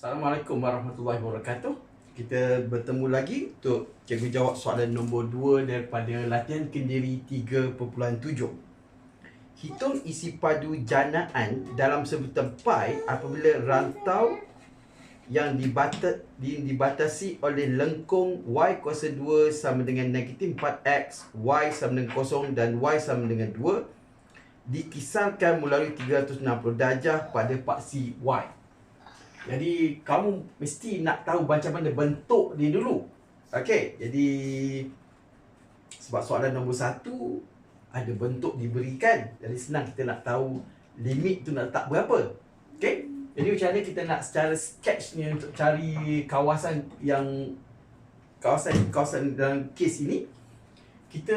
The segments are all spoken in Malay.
Assalamualaikum warahmatullahi wabarakatuh. Kita bertemu lagi untuk cikgu jawab soalan nombor 2 daripada latihan kendiri 3.7. Hitung isi padu janaan dalam sebutan pi apabila rantau yang dibatas, dibatasi oleh lengkung y kuasa 2 sama dengan negatif 4x, y sama dengan 0 dan y sama dengan 2 dikisarkan melalui 360 darjah pada paksi y. Jadi kamu mesti nak tahu macam mana bentuk dia dulu. Okey, jadi sebab soalan nombor satu ada bentuk diberikan. Jadi senang kita nak tahu limit tu nak letak berapa. Okey. Jadi macam mana kita nak secara sketch ni untuk cari kawasan yang kawasan kawasan dalam kes ini kita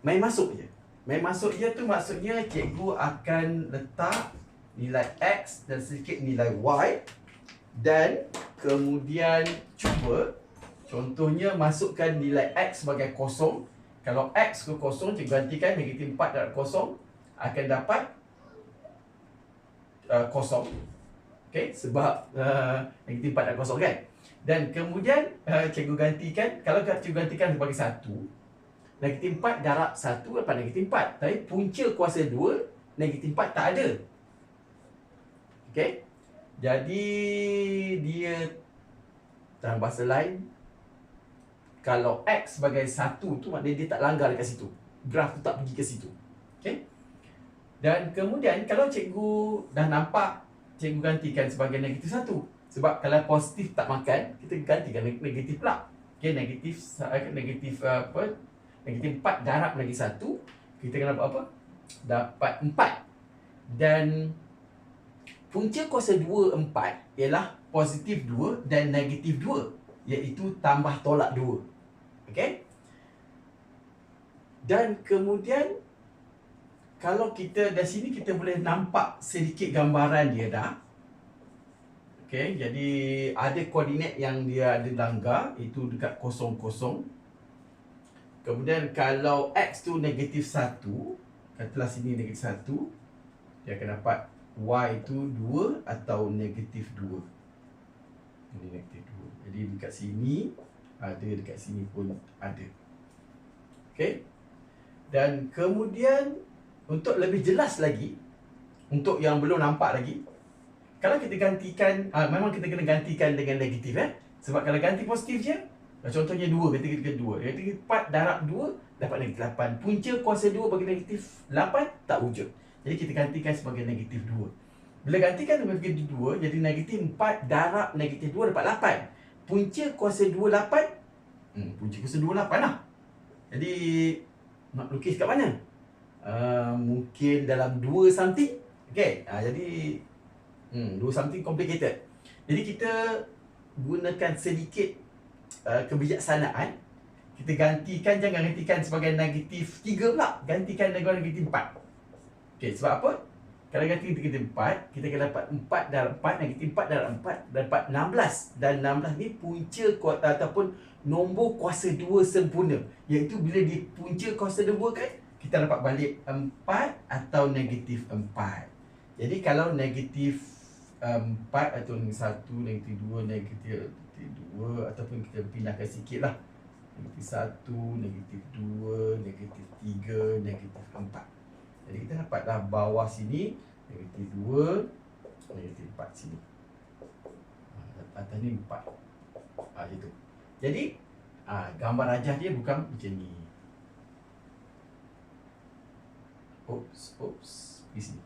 main masuk je. Main masuk je tu maksudnya cikgu akan letak nilai X dan sedikit nilai Y. Dan kemudian cuba contohnya masukkan nilai X sebagai kosong. Kalau X ke kosong cikgu gantikan negatif 4 darab kosong akan dapat uh, kosong. Okay? sebab uh, negatif 4 darab kosong kan? Dan kemudian uh, cikgu gantikan kalau cikgu gantikan sebagai satu negatif 4 darab 1 dapat negatif 4 tapi punca kuasa 2 negatif 4 tak ada Okay. Jadi dia dalam bahasa lain kalau X sebagai satu tu maknanya dia tak langgar dekat situ. Graf tu tak pergi ke situ. Okay. Dan kemudian kalau cikgu dah nampak cikgu gantikan sebagai negatif satu. Sebab kalau positif tak makan, kita gantikan negatif pula. Okay, negatif negatif apa? Negatif 4 darab lagi satu. Kita kena dapat apa? Dapat 4. Dan punca kuasa 2, 4 ialah positif 2 dan negatif 2 iaitu tambah tolak 2 okay? dan kemudian kalau kita dari sini kita boleh nampak sedikit gambaran dia dah okay? jadi ada koordinat yang dia ada langgar itu dekat kosong kosong kemudian kalau x tu negatif 1 katalah sini negatif 1 dia akan dapat Y itu 2 atau negatif 2 Ini negatif 2 Jadi dekat sini Ada dekat sini pun ada. Okay Dan kemudian Untuk lebih jelas lagi Untuk yang belum nampak lagi Kalau kita gantikan uh, Memang kita kena gantikan dengan negatif eh? Sebab kalau ganti positif je Contohnya 2 Kita kena 2 Negatif 4 darab 2 Dapat negatif 8 Punca kuasa 2 bagi negatif 8 Tak wujud jadi kita gantikan sebagai negatif 2. Bila gantikan sebagai negatif 2, jadi negatif 4 darab negatif 2 dapat 8. Punca kuasa 2, 8. Hmm, punca kuasa 2, 8 lah. Jadi, nak lukis kat mana? Uh, mungkin dalam 2 something. Okay, uh, jadi hmm, 2 something complicated. Jadi kita gunakan sedikit uh, kebijaksanaan. Kita gantikan, jangan gantikan sebagai negatif 3 pula. Gantikan dengan negatif 4. Okey, sebab apa? Kalau ganti kita empat, kita akan dapat empat darab empat, negatif empat darab empat, dapat enam belas. Dan enam belas ni punca kuasa, ataupun nombor kuasa dua sempurna. Iaitu bila dia punca kuasa dua kan, kita dapat balik empat atau negatif empat. Jadi kalau negatif empat atau satu, negatif dua, negatif dua, ataupun kita pindahkan sikit lah. Negatif satu, negatif dua, negatif tiga, negatif empat. Jadi kita dapatlah bawah sini Negatif 2 Negatif 4 sini. Ha, Atas ni 4 ha, Itu Jadi ha, Gambar rajah dia bukan macam ni. Oops Oops Di sini.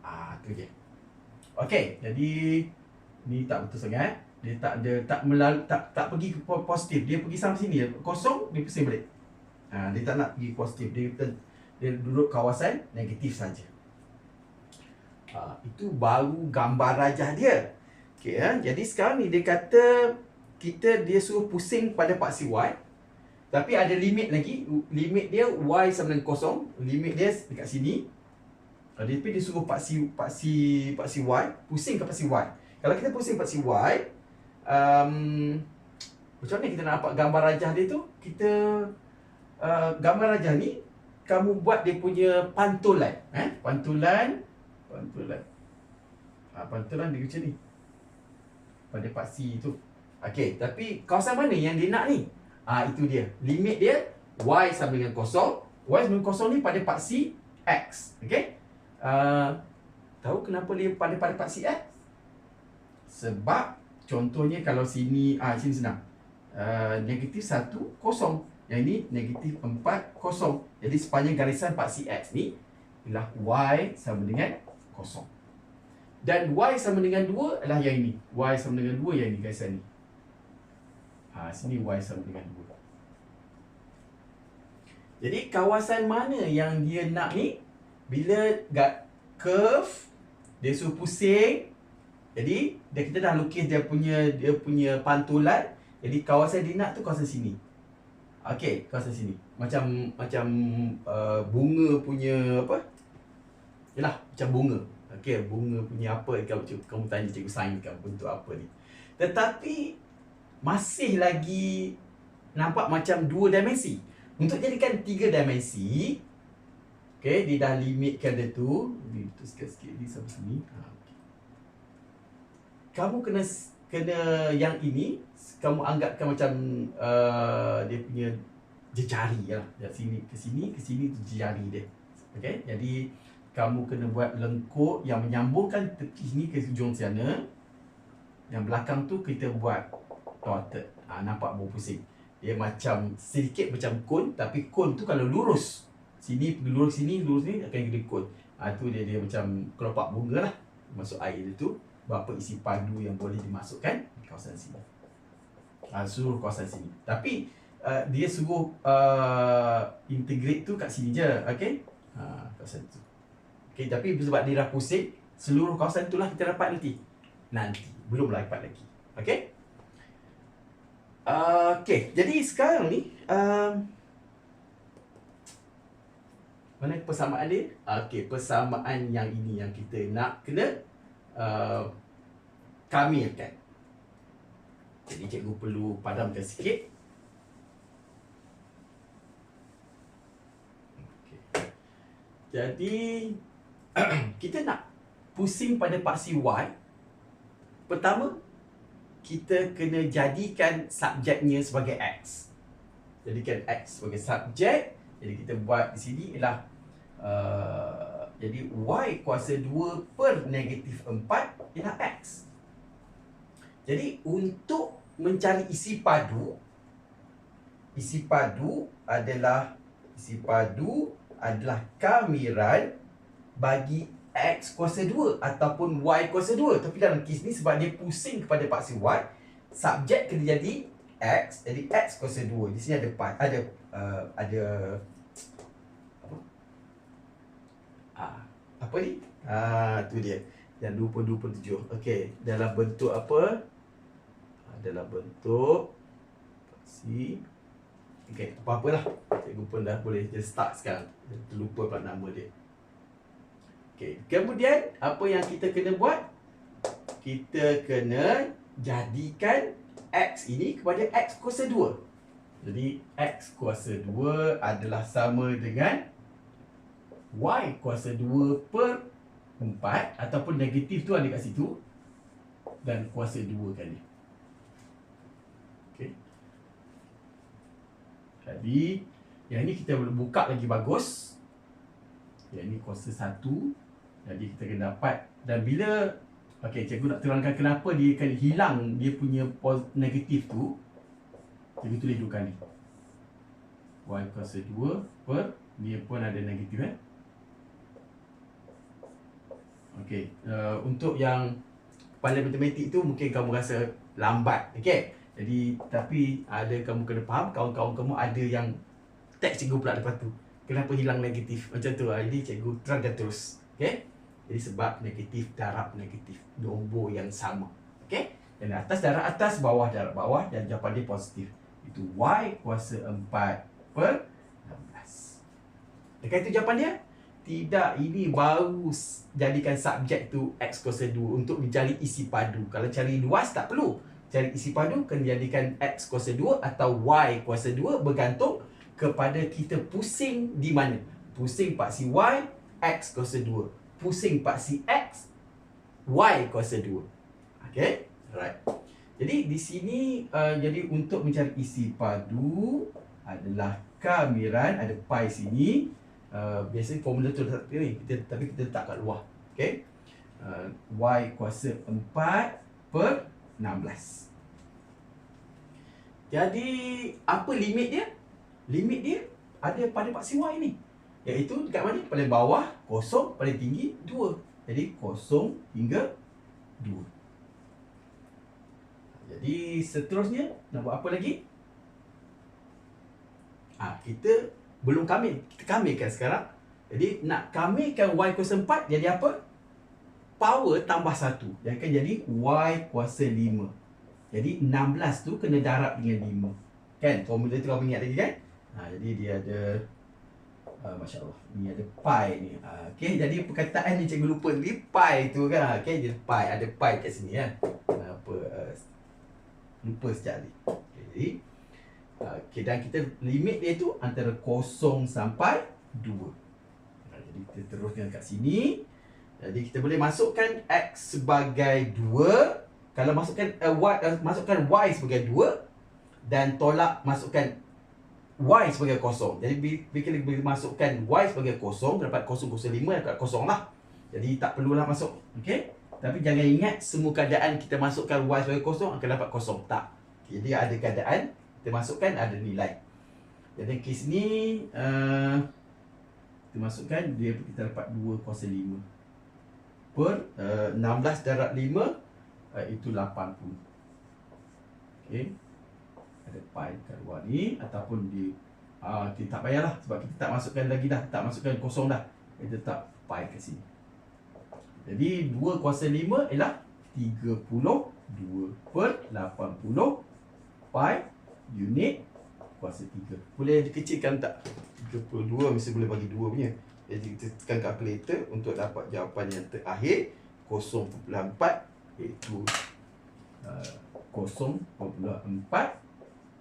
Ah, tu je. Okey, jadi Ni tak betul sangat Dia tak ada Tak melalui Tak tak pergi ke positif. Dia pergi sampai sini. Kosong Dia pusing balik. Ha, Dia tak nak pergi positif. Dia dia duduk kawasan negatif saja. Ha, itu baru gambar rajah dia. Okay, ha? Jadi sekarang ni dia kata kita dia suruh pusing pada paksi Y. Tapi ada limit lagi. Limit dia Y sama dengan kosong. Limit dia dekat sini. Tapi dia suruh paksi paksi paksi Y. Pusing ke paksi Y. Kalau kita pusing paksi Y. Um, macam mana kita nak dapat gambar rajah dia tu? Kita uh, gambar rajah ni kamu buat dia punya pantulan eh pantulan pantulan Ha, pantulan dia macam ni. Pada paksi tu. Okey, tapi kawasan mana yang dia nak ni? Ah ha, itu dia. Limit dia y sama dengan kosong. Y sama dengan kosong ni pada paksi x. Okey? Uh, tahu kenapa dia pada pada paksi x? Sebab contohnya kalau sini ah sini senang. Uh, negatif 1 kosong. Yang ini negatif 4 kosong. Jadi sepanjang garisan paksi x ni ialah y sama dengan kosong. Dan Y sama dengan 2 adalah yang ini. Y sama dengan 2 yang ini garisan ni. Ha, sini Y sama dengan 2. Jadi kawasan mana yang dia nak ni? Bila got curve, dia suruh pusing. Jadi, dia kita dah lukis dia punya dia punya pantulan. Jadi kawasan dia nak tu kawasan sini. Okey, kawasan sini. Macam macam uh, bunga punya apa? Yalah, macam bunga. Okey, bunga punya apa kalau kamu, kamu tanya cikgu sains kan bentuk apa ni. Tetapi masih lagi nampak macam dua dimensi. Untuk jadikan tiga dimensi, okey, dia dah limitkan dia tu. Ni tu sikit-sikit ni sampai sini. Ha, okay. Kamu kena kena yang ini kamu anggapkan macam uh, dia punya jejari lah. Dari sini ke sini ke sini tu jejari dia. Okey, jadi kamu kena buat lengkuk yang menyambungkan tepi sini ke hujung sana. Yang belakang tu kita buat dotted. Ha, nampak bau pusing. Dia macam sedikit macam kon tapi kon tu kalau lurus sini pergi lurus sini lurus ni akan jadi kon. Ha, tu dia dia macam kelopak bunga lah. Masuk air dia tu. Berapa isi padu yang boleh dimasukkan di kawasan sini. Ha, seluruh kawasan sini. Tapi uh, dia suruh uh, integrate tu kat sini je. Okay? Ha, kawasan tu. Okay, tapi sebab dia dah pusing, seluruh kawasan itulah kita dapat nanti. Nanti. Belum dapat lagi. Okay? Uh, okay, jadi sekarang ni, um, mana persamaan dia? Okay, persamaan yang ini yang kita nak kena uh, kamilkan. Jadi cikgu perlu padamkan sikit. Okay. Jadi, kita nak pusing pada paksi Y Pertama Kita kena jadikan subjeknya sebagai X Jadikan X sebagai subjek Jadi kita buat di sini ialah uh, Jadi Y kuasa 2 per negatif 4 ialah X Jadi untuk mencari isi padu Isi padu adalah Isi padu adalah kamiran bagi X kuasa 2 ataupun Y kuasa 2. Tapi dalam kes ni sebab dia pusing kepada paksi Y, subjek kena jadi X, jadi X kuasa 2. Di sini ada ada uh, ada apa? Ah, apa ni? Ah, tu dia. Yang 2.27. Okey, dalam bentuk apa? Ah, dalam bentuk paksi Okey, apa-apalah. Cikgu pun dah boleh just start sekarang. Terlupa pula nama dia. Okey, kemudian apa yang kita kena buat? Kita kena jadikan x ini kepada x kuasa 2. Jadi x kuasa 2 adalah sama dengan y kuasa 2 per 4 ataupun negatif tu ada kat situ dan kuasa 2 kali. Okey. Jadi yang ini kita boleh buka lagi bagus. Yang ini kuasa 1 jadi kita kena dapat dan bila okey cikgu nak terangkan kenapa dia akan hilang dia punya negatif tu. Cikgu tulis dua kali. Y kuasa 2 per dia pun ada negatif eh. Okey, uh, untuk yang pada matematik tu mungkin kamu rasa lambat, okey. Jadi tapi ada kamu kena faham kawan-kawan kamu ada yang teks cikgu pula lepas tu. Kenapa hilang negatif? Macam tu lah. Jadi cikgu terangkan terus. Okay? Jadi sebab negatif darab negatif nombor yang sama. Okey? Dan atas darab atas, bawah darab bawah dan jawapan dia positif. Itu y kuasa 4 per 16. Dekat itu jawapan dia? Tidak, ini baru jadikan subjek tu x kuasa 2 untuk mencari isi padu. Kalau cari luas tak perlu. Cari isi padu kena jadikan x kuasa 2 atau y kuasa 2 bergantung kepada kita pusing di mana. Pusing paksi y, x kuasa 2 pusing paksi X Y kuasa 2. Okay? Alright. Jadi di sini uh, jadi untuk mencari isi padu adalah kamiran ada pi sini. Uh, biasanya formula tu letak ni kita tapi kita letak kat luar. Okay? Uh, y kuasa 4 per 16. Jadi apa limit dia? Limit dia ada pada paksi Y ni. Iaitu dekat mana? Paling bawah kosong, paling tinggi 2. Jadi kosong hingga 2. Jadi seterusnya nak buat apa lagi? Ah, kita belum kamil. Kita kamilkan sekarang. Jadi nak kamilkan y kuasa 4 jadi apa? Power tambah 1. Yang akan jadi y kuasa 5. Jadi 16 tu kena darab dengan 5. Kan? Formula tu kau ingat lagi kan? Ha, jadi dia ada uh, Masya Allah Ni ada pi ni uh, Okay jadi perkataan ni cikgu lupa ni Pi tu kan Okay dia pi Ada pi kat sini kan Kenapa uh, lupa sekejap ni. Okay, jadi, okay, dan kita limit dia tu antara kosong sampai 2. Jadi kita teruskan kat sini. Jadi kita boleh masukkan X sebagai 2. Kalau masukkan uh, y, uh, masukkan Y sebagai 2. Dan tolak masukkan Y sebagai kosong. Jadi bila kita masukkan Y sebagai kosong, dapat kosong kosong lima, dapat kosong lah. Jadi tak perlulah masuk. Okay. Tapi jangan ingat semua keadaan kita masukkan Y sebagai kosong akan dapat kosong. Tak. Jadi ada keadaan kita masukkan ada nilai. Jadi kes ni uh, kita masukkan dia kita dapat 2 kuasa 5 per uh, 16 darab 5 uh, itu 80. Okey. Ada pi kat luar ni ataupun di uh, kita tak payahlah sebab kita tak masukkan lagi dah, tak masukkan kosong dah. Kita tak pi ke sini. Jadi 2 kuasa 5 ialah 32 per 80 pi unit kuasa 3. Boleh dikecilkan tak? 32 mesti boleh bagi 2 punya. Jadi kita tekan kalkulator untuk dapat jawapan yang terakhir 0.4 iaitu uh, 0.4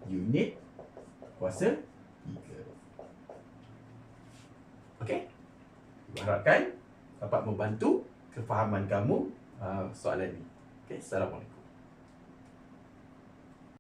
unit kuasa 3. Okey? Harapkan dapat membantu kefahaman kamu uh, soalan ini. Okay, Assalamualaikum.